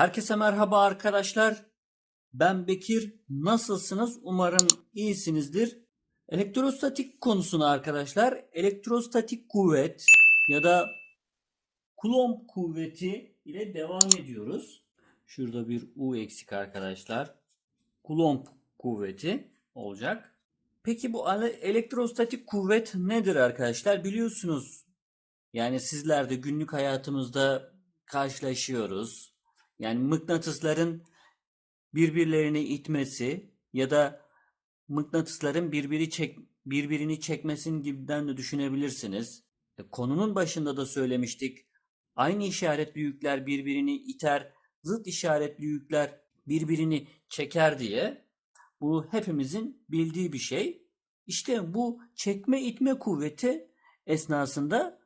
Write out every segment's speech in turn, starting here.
Herkese merhaba arkadaşlar. Ben Bekir. Nasılsınız? Umarım iyisinizdir. Elektrostatik konusuna arkadaşlar elektrostatik kuvvet ya da Coulomb kuvveti ile devam ediyoruz. Şurada bir U eksik arkadaşlar. Coulomb kuvveti olacak. Peki bu elektrostatik kuvvet nedir arkadaşlar? Biliyorsunuz yani sizler de günlük hayatımızda karşılaşıyoruz. Yani mıknatısların birbirlerini itmesi ya da mıknatısların birbiri çek, birbirini çekmesinin gibiden de düşünebilirsiniz. E, konunun başında da söylemiştik. Aynı işaretli yükler birbirini iter, zıt işaretli yükler birbirini çeker diye. Bu hepimizin bildiği bir şey. İşte bu çekme itme kuvveti esnasında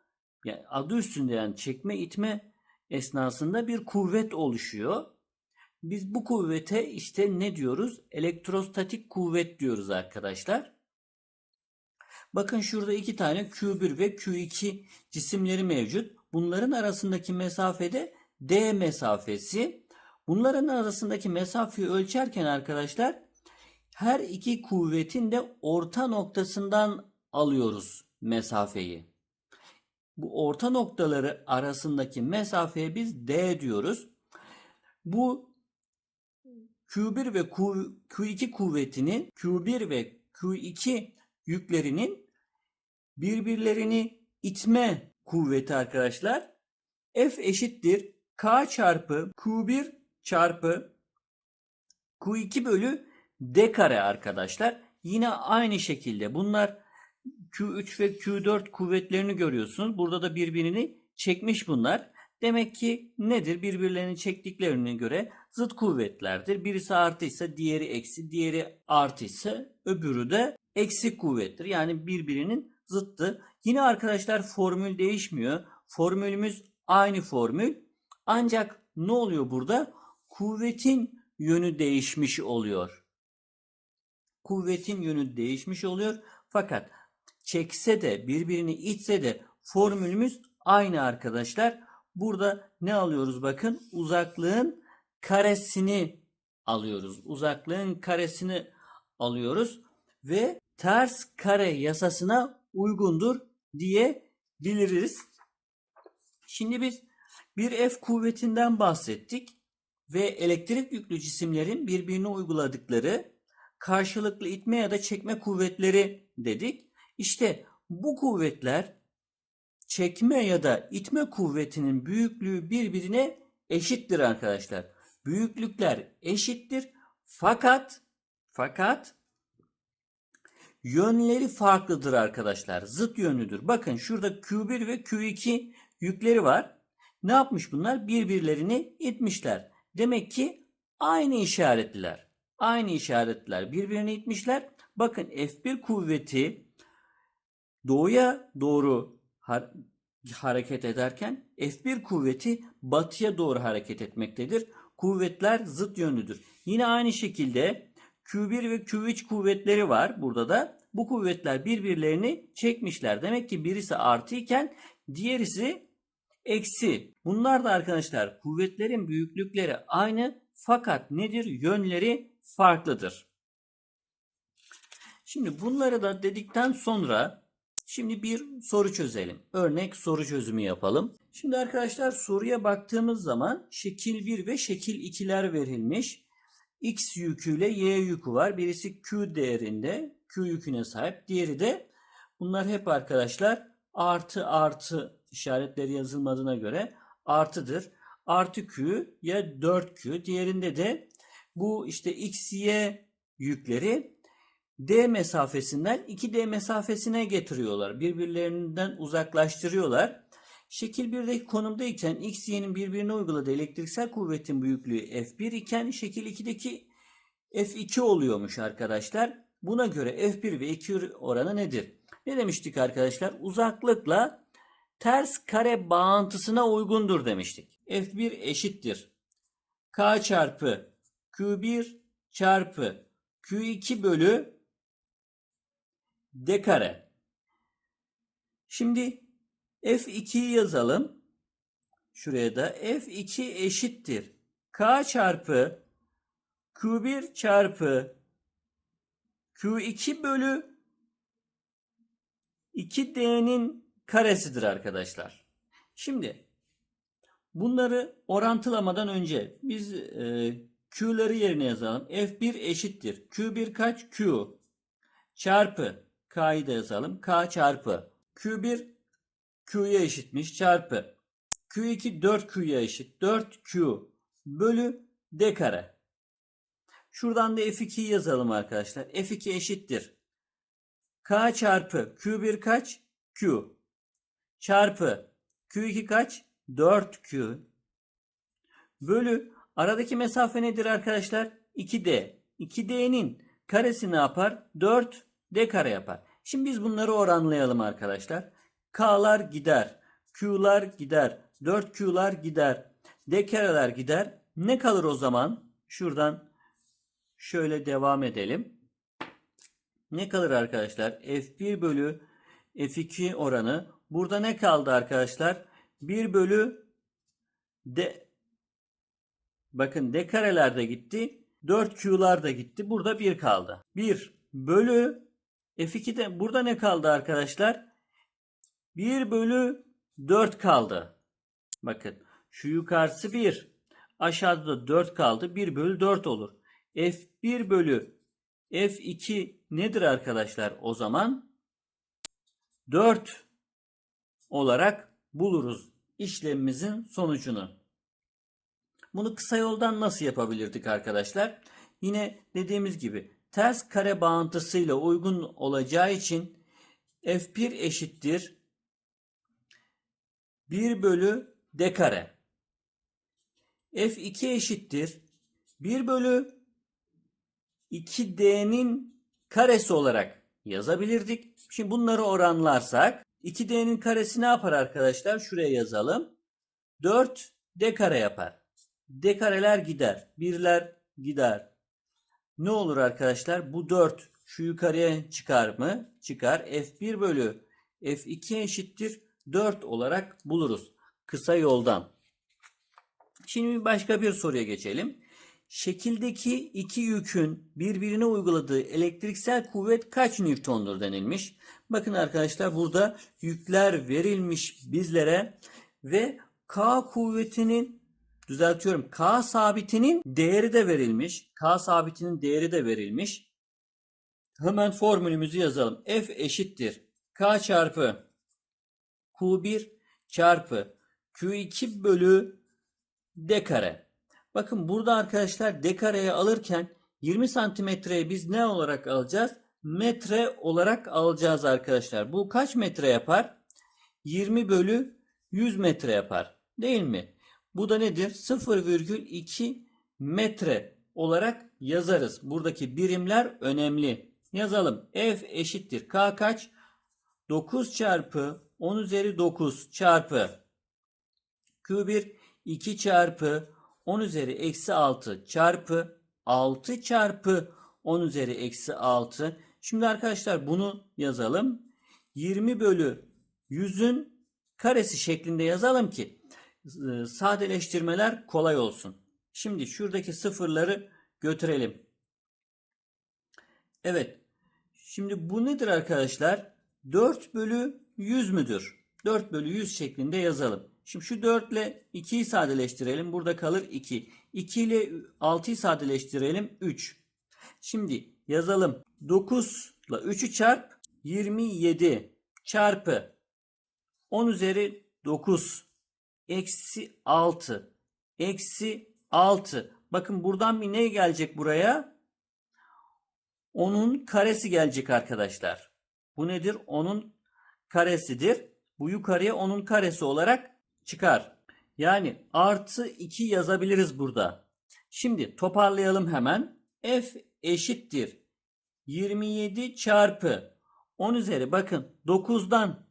yani adı üstünde yani çekme itme esnasında bir kuvvet oluşuyor. Biz bu kuvvete işte ne diyoruz? Elektrostatik kuvvet diyoruz arkadaşlar. Bakın şurada iki tane Q1 ve Q2 cisimleri mevcut. Bunların arasındaki mesafede D mesafesi. Bunların arasındaki mesafeyi ölçerken arkadaşlar her iki kuvvetin de orta noktasından alıyoruz mesafeyi. Bu orta noktaları arasındaki mesafeye biz D diyoruz. Bu Q1 ve Q, Q2 kuvvetinin Q1 ve Q2 yüklerinin birbirlerini itme kuvveti arkadaşlar. F eşittir K çarpı Q1 çarpı Q2 bölü D kare arkadaşlar. Yine aynı şekilde bunlar Q3 ve Q4 kuvvetlerini görüyorsunuz. Burada da birbirini çekmiş bunlar. Demek ki nedir? Birbirlerini çektiklerine göre zıt kuvvetlerdir. Birisi artıysa diğeri eksi, diğeri artıysa öbürü de eksi kuvvettir. Yani birbirinin zıttı. Yine arkadaşlar formül değişmiyor. Formülümüz aynı formül. Ancak ne oluyor burada? Kuvvetin yönü değişmiş oluyor. Kuvvetin yönü değişmiş oluyor. Fakat çekse de birbirini itse de formülümüz aynı arkadaşlar. Burada ne alıyoruz bakın uzaklığın karesini alıyoruz. Uzaklığın karesini alıyoruz ve ters kare yasasına uygundur diyebiliriz. Şimdi biz bir F kuvvetinden bahsettik ve elektrik yüklü cisimlerin birbirine uyguladıkları karşılıklı itme ya da çekme kuvvetleri dedik. İşte bu kuvvetler çekme ya da itme kuvvetinin büyüklüğü birbirine eşittir arkadaşlar. Büyüklükler eşittir fakat fakat yönleri farklıdır arkadaşlar. Zıt yönlüdür. Bakın şurada Q1 ve Q2 yükleri var. Ne yapmış bunlar? Birbirlerini itmişler. Demek ki aynı işaretliler. Aynı işaretler birbirini itmişler. Bakın F1 kuvveti doğuya doğru har- hareket ederken F1 kuvveti batıya doğru hareket etmektedir. Kuvvetler zıt yönlüdür. Yine aynı şekilde Q1 ve Q3 kuvvetleri var burada da. Bu kuvvetler birbirlerini çekmişler. Demek ki birisi artı iken diğerisi eksi. Bunlar da arkadaşlar kuvvetlerin büyüklükleri aynı fakat nedir? Yönleri farklıdır. Şimdi bunları da dedikten sonra Şimdi bir soru çözelim. Örnek soru çözümü yapalım. Şimdi arkadaşlar soruya baktığımız zaman şekil 1 ve şekil 2'ler verilmiş. X yüküyle Y yükü var. Birisi Q değerinde Q yüküne sahip. Diğeri de bunlar hep arkadaşlar artı artı işaretleri yazılmadığına göre artıdır. Artı Q ya 4Q. Diğerinde de bu işte X, Y yükleri D mesafesinden 2D mesafesine getiriyorlar. Birbirlerinden uzaklaştırıyorlar. Şekil 1'deki konumdayken X, Y'nin birbirine uyguladığı elektriksel kuvvetin büyüklüğü F1 iken şekil 2'deki F2 oluyormuş arkadaşlar. Buna göre F1 ve 2 oranı nedir? Ne demiştik arkadaşlar? Uzaklıkla ters kare bağıntısına uygundur demiştik. F1 eşittir. K çarpı Q1 çarpı Q2 bölü D kare. Şimdi F2'yi yazalım. Şuraya da F2 eşittir. K çarpı Q1 çarpı Q2 bölü 2D'nin karesidir arkadaşlar. Şimdi bunları orantılamadan önce biz e, Q'ları yerine yazalım. F1 eşittir. Q1 kaç? Q çarpı K'yı da yazalım. K çarpı Q1 Q'ya eşitmiş çarpı Q2 4Q'ya eşit. 4Q bölü D kare. Şuradan da F2'yi yazalım arkadaşlar. F2 eşittir. K çarpı Q1 kaç? Q. Çarpı Q2 kaç? 4Q. Bölü aradaki mesafe nedir arkadaşlar? 2D. 2D'nin karesi ne yapar? 4D kare yapar. Şimdi biz bunları oranlayalım arkadaşlar. K'lar gider. Q'lar gider. 4Q'lar gider. D kareler gider. Ne kalır o zaman? Şuradan şöyle devam edelim. Ne kalır arkadaşlar? F1 bölü F2 oranı. Burada ne kaldı arkadaşlar? 1 bölü D. Bakın D kareler de gitti. 4Q'lar da gitti. Burada 1 kaldı. 1 bölü F2'de burada ne kaldı arkadaşlar? 1 bölü 4 kaldı. Bakın şu yukarısı 1. Aşağıda da 4 kaldı. 1 bölü 4 olur. F1 bölü F2 nedir arkadaşlar o zaman? 4 olarak buluruz işlemimizin sonucunu. Bunu kısa yoldan nasıl yapabilirdik arkadaşlar? Yine dediğimiz gibi ters kare bağıntısıyla uygun olacağı için F1 eşittir 1 bölü D kare. F2 eşittir 1 bölü 2D'nin karesi olarak yazabilirdik. Şimdi bunları oranlarsak 2D'nin karesi ne yapar arkadaşlar? Şuraya yazalım. 4D kare yapar. D kareler gider. Birler gider. Ne olur arkadaşlar? Bu 4 şu yukarıya çıkar mı? Çıkar. F1 bölü F2 eşittir 4 olarak buluruz. Kısa yoldan. Şimdi başka bir soruya geçelim. Şekildeki iki yükün birbirine uyguladığı elektriksel kuvvet kaç Newton'dur denilmiş. Bakın arkadaşlar burada yükler verilmiş bizlere ve K kuvvetinin düzeltiyorum K sabitinin değeri de verilmiş. K sabitinin değeri de verilmiş. Hemen formülümüzü yazalım. F eşittir. K çarpı Q1 çarpı Q2 bölü D kare. Bakın burada arkadaşlar D kareyi alırken 20 santimetreye biz ne olarak alacağız? Metre olarak alacağız arkadaşlar. Bu kaç metre yapar? 20 bölü 100 metre yapar. Değil mi? Bu da nedir? 0,2 metre olarak yazarız. Buradaki birimler önemli. Yazalım. F eşittir. K kaç? 9 çarpı 10 üzeri 9 çarpı Q1 2 çarpı 10 üzeri eksi 6 çarpı 6 çarpı 10 üzeri eksi 6. Şimdi arkadaşlar bunu yazalım. 20 bölü 100'ün karesi şeklinde yazalım ki sadeleştirmeler kolay olsun. Şimdi şuradaki sıfırları götürelim. Evet. Şimdi bu nedir arkadaşlar? 4 bölü 100 müdür? 4 bölü 100 şeklinde yazalım. Şimdi şu 4 ile 2'yi sadeleştirelim. Burada kalır 2. 2 ile 6'yı sadeleştirelim. 3. Şimdi yazalım. 9 ile 3'ü çarp 27 çarpı 10 üzeri 9 eksi 6 eksi 6. Bakın buradan bir ne gelecek buraya? Onun karesi gelecek arkadaşlar. Bu nedir? Onun karesidir. Bu yukarıya onun karesi olarak çıkar. Yani artı 2 yazabiliriz burada. Şimdi toparlayalım hemen. F eşittir. 27 çarpı 10 üzeri bakın 9'dan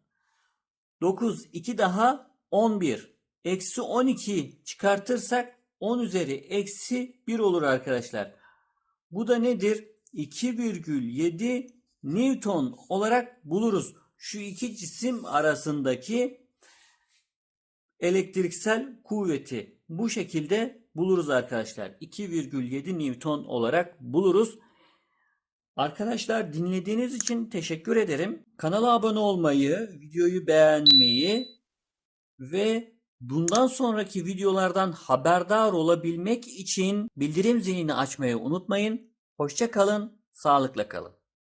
9 2 daha 11. Eksi 12 çıkartırsak 10 üzeri eksi 1 olur arkadaşlar. Bu da nedir? 2,7 Newton olarak buluruz. Şu iki cisim arasındaki elektriksel kuvveti bu şekilde buluruz arkadaşlar. 2,7 Newton olarak buluruz. Arkadaşlar dinlediğiniz için teşekkür ederim. Kanala abone olmayı, videoyu beğenmeyi ve bundan sonraki videolardan haberdar olabilmek için bildirim zilini açmayı unutmayın. Hoşça kalın, sağlıkla kalın.